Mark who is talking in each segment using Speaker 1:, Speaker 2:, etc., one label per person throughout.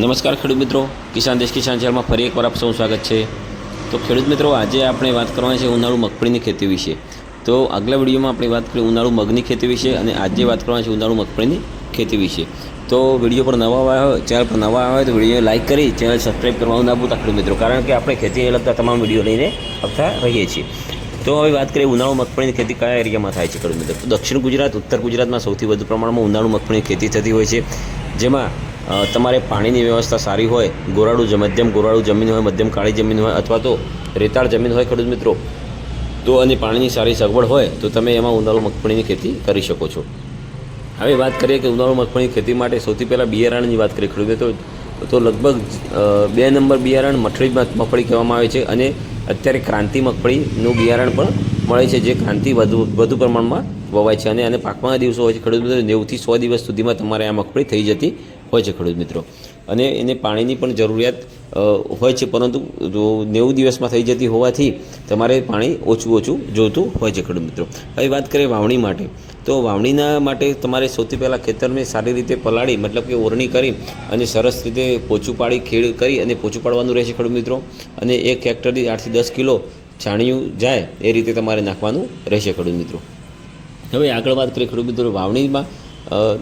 Speaker 1: નમસ્કાર ખેડૂત મિત્રો. કિસાન દેશ કિસાન ચેનલમાં ફરી એકવાર આપ સૌનું સ્વાગત છે. તો ખેડૂત મિત્રો, આજે આપણે વાત કરવાની છે ઉનાળુ મગફળીની ખેતી વિશે. તો આગલા વિડીયોમાં આપણે વાત કરી ઉનાળુ મગની ખેતી વિશે અને આજે વાત કરવાની છે ઉનાળુ મગફળીની ખેતી વિશે. તો વીડિયો પર નવા આવ્યા હોય, ચેનલ પર નવા આવ્યા હોય, તો વીડિયો લાઇક કરી, ચેનલ સબસ્ક્રાઈબ કરવાનું ના ભૂલતા ખેડૂત મિત્રો, કારણ કે આપણે ખેતીને લગતા તમામ વીડિયો લઈને આવતા રહીએ છીએ. તો હવે વાત કરીએ ઉનાળુ મગફળીની ખેતી કયા એરિયામાં થાય છે ખેડૂત મિત્રો? દક્ષિણ ગુજરાત, ઉત્તર ગુજરાતમાં સૌથી વધુ પ્રમાણમાં ઉનાળુ મગફળીની ખેતી થતી હોય છે. જેમાં તમારે પાણીની વ્યવસ્થા સારી હોય ગોરાળું જ- મધ્યમ ગોરાળું જમીન હોય, મધ્યમ કાળી જમીન હોય, અથવા તો રેતાળ જમીન હોય, ખેડૂત મિત્રો, તો અને પાણીની સારી સગવડ હોય, તો તમે એમાં ઉનાળુ મગફળીની ખેતી કરી શકો છો. હવે વાત કરીએ કે ઉનાળુ મગફળીની ખેતી માટે સૌથી પહેલાં બિયારણની વાત કરીએ, ખેડૂત તો તો લગભગ બે નંબર બિયારણ મઠળી મગફળી કહેવામાં આવે છે, અને અત્યારે ક્રાંતિ મગફળીનું બિયારણ પણ મળે છે, જે ક્રાંતિ વધુ વધુ પ્રમાણમાં વવાય છે, અને આને પાકવાના દિવસો હોય છે, ખેડૂત મિત્રો, નેવુંથી સો દિવસ સુધીમાં તમારે આ મગફળી થઈ જતી હોય છે ખેડૂત મિત્રો. અને એને પાણીની પણ જરૂરિયાત હોય છે. પરંતુ જો નેવું દિવસમાં થઈ જતી હોવાથી તમારે પાણી ઓછું ઓછું જોઈતું હોય છે ખેડૂત મિત્રો. હવે વાત કરીએ વાવણી માટે. તો વાવણીના માટે તમારે સૌથી પહેલાં ખેતરને સારી રીતે પલાળી, મતલબ કે ઓરણી કરી અને સરસ રીતે પોચું પાડી ખેડ કરી અને પોચું પાડવાનું રહેશે ખેડૂત મિત્રો. અને એક હેક્ટરથી આઠથી દસ કિલો છાણિયું જાય એ રીતે તમારે નાખવાનું રહેશે ખેડૂત મિત્રો. હવે આગળ વાત કરીએ ખેડૂત મિત્રો વાવણીમાં.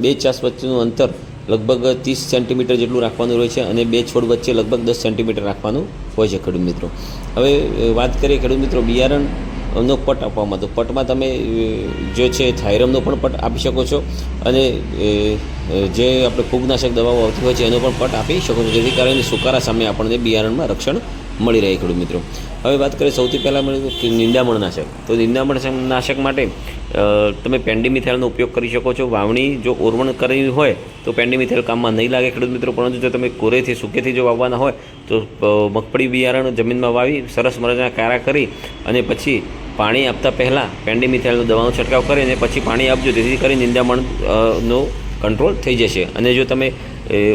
Speaker 1: બે ચાસ વચ્ચેનું અંતર લગભગ ત્રીસ સેન્ટીમીટર જેટલું રાખવાનું હોય છે અને બે છોડ વચ્ચે લગભગ દસ સેન્ટીમીટર રાખવાનું હોય છે ખેડૂત મિત્રો. હવે વાત કરીએ ખેડૂત મિત્રો બિયારણ નો પટ આપવામાં. તો પટમાં તમે જે છે થાઇરમનો પણ પટ આપી શકો છો અને જે આપણે ફૂગનાશક દવાઓ આવતી હોય છે એનો પણ પટ આપી શકો છો. જેથી કરીને સુકારા સામે આપણને બિયારણમાં રક્ષણ મળી રહે ખેડૂત મિત્રો. હવે વાત કરીએ સૌથી પહેલાં મળ્યું કે નિંદામણ નાશક. તો નિંદામણ નાશક માટે તમે પેન્ડીમિથેલનો ઉપયોગ કરી શકો છો. વાવણી જો ઓરવણ કરવી હોય, તો પેન્ડીમિથેલ કામમાં નહીં લાગે ખેડૂત મિત્રો. પરંતુ જો તમે કોરેથી, સૂકેથી જો વાવવાના હોય, તો મગફળી બિયારણ જમીનમાં વાવી, સરસ મજાના કારા કરી અને પછી પાણી આપતા પહેલાં પેન્ડીમિથેલનો દવાનો છંટકાવ કરી અને પછી પાણી આપજો. જેથી કરી નિંદામણ નો કંટ્રોલ થઈ જશે. અને જો તમે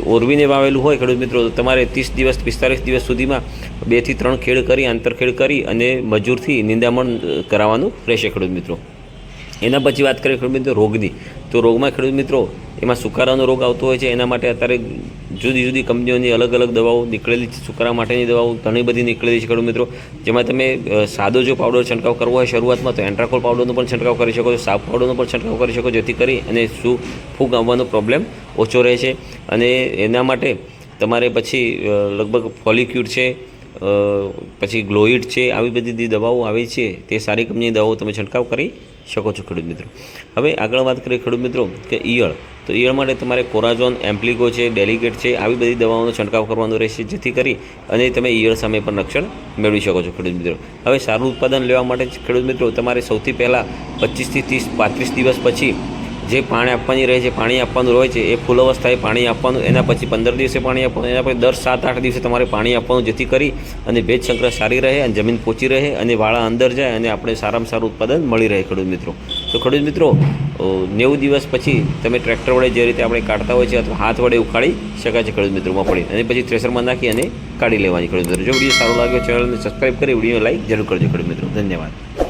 Speaker 1: ઓરવીને વાવેલું હોય ખેડૂત મિત્રો તમારે ત્રીસ દિવસ, પિસ્તાલીસ દિવસ સુધીમાં બેથી ત્રણ ખેડ કરી, આંતરખેડ કરી અને મજૂરથી નિંદામણ કરાવવાનું રહેશે ખેડૂત મિત્રો. એના પછી વાત કરીએ ખેડૂત મિત્રો રોગની. તો રોગમાં ખેડૂત મિત્રો એમાં સુકારાનો રોગ આવતો હોય છે, એના માટે અત્યારે જુદી જુદી કંપનીઓની અલગ અલગ દવાઓ નીકળેલી છે, સુકારા માટેની દવાઓ ઘણી બધી નીકળેલી છે ખેડૂત મિત્રો. જેમાં તમે સાદો જો પાવડર છંટકાવ કરવો હોય શરૂઆતમાં તો એન્ટ્રાકોલ પાવડરનો પણ છંટકાવ કરી શકો છો સાફ પાવડરનો પણ છંટકાવ કરી શકો જેથી કરી અને શું ફૂગ આવવાનો પ્રોબ્લેમ ઓછો રહે છે. અને એના માટે તમારે પછી લગભગ ફોલિક્યુડ છે પછી ગ્લોઇડ છે, આવી બધી જે દવાઓ આવે છે, તે સારી કંપનીની દવાઓ તમે છંટકાવ કરી શકો છો, ખેડૂત મિત્રો. હવે આગળ વાત કરીએ ખેડૂત મિત્રો કે ઈયળ. તો ઈયળ માટે તમારે કોરાઝોન એમ્પ્લિકો છે ડેલિકેટ છે, આવી બધી દવાઓનો છંટકાવ કરવાનો રહેશે, જેથી કરી અને તમે ઈયળ સામે પણ રક્ષણ મેળવી શકો છો, ખેડૂત મિત્રો. હવે સારું ઉત્પાદન લેવા માટે ખેડૂત મિત્રો, તમારે સૌથી પહેલાં પચીસથી ત્રીસ, પાંત્રીસ દિવસ પછી જે પાણી આપવાની રહે છે, પાણી આપવાનું રહે છે, એ ફૂલ અવસ્થાએ પાણી આપવાનું, એના પછી પંદર દિવસે પાણી આપવાનું, એના પછી દર સાત આઠ દિવસે તમારે પાણી આપવાનું, જેથી કરી અને ભેજ સંગ્રહ સારી રહે અને જમીન પોચી રહે અને વાળા અંદર જાય અને આપણે સારામાં સારું ઉત્પાદન મળી રહે ખેડૂત મિત્રો. તો ખેડૂત મિત્રો નેવું દિવસ પછી તમે ટ્રેક્ટર વડે જે રીતે આપણે કાઢતા હોય છે અથવા હાથ વડે ઉખાડી શકાય છે ખેડૂત મિત્રો મગફળી અને પછી થ્રેસરમાં નાખી અને કાઢી લેવાની ખેડૂત મિત્રો જો વીડિયો સારો લાગ્યો ચેનલને સબસ્ક્રાઈબ કરી વીડિયો લાઈક જરૂર કરજો ખેડૂત મિત્રો. ધન્યવાદ.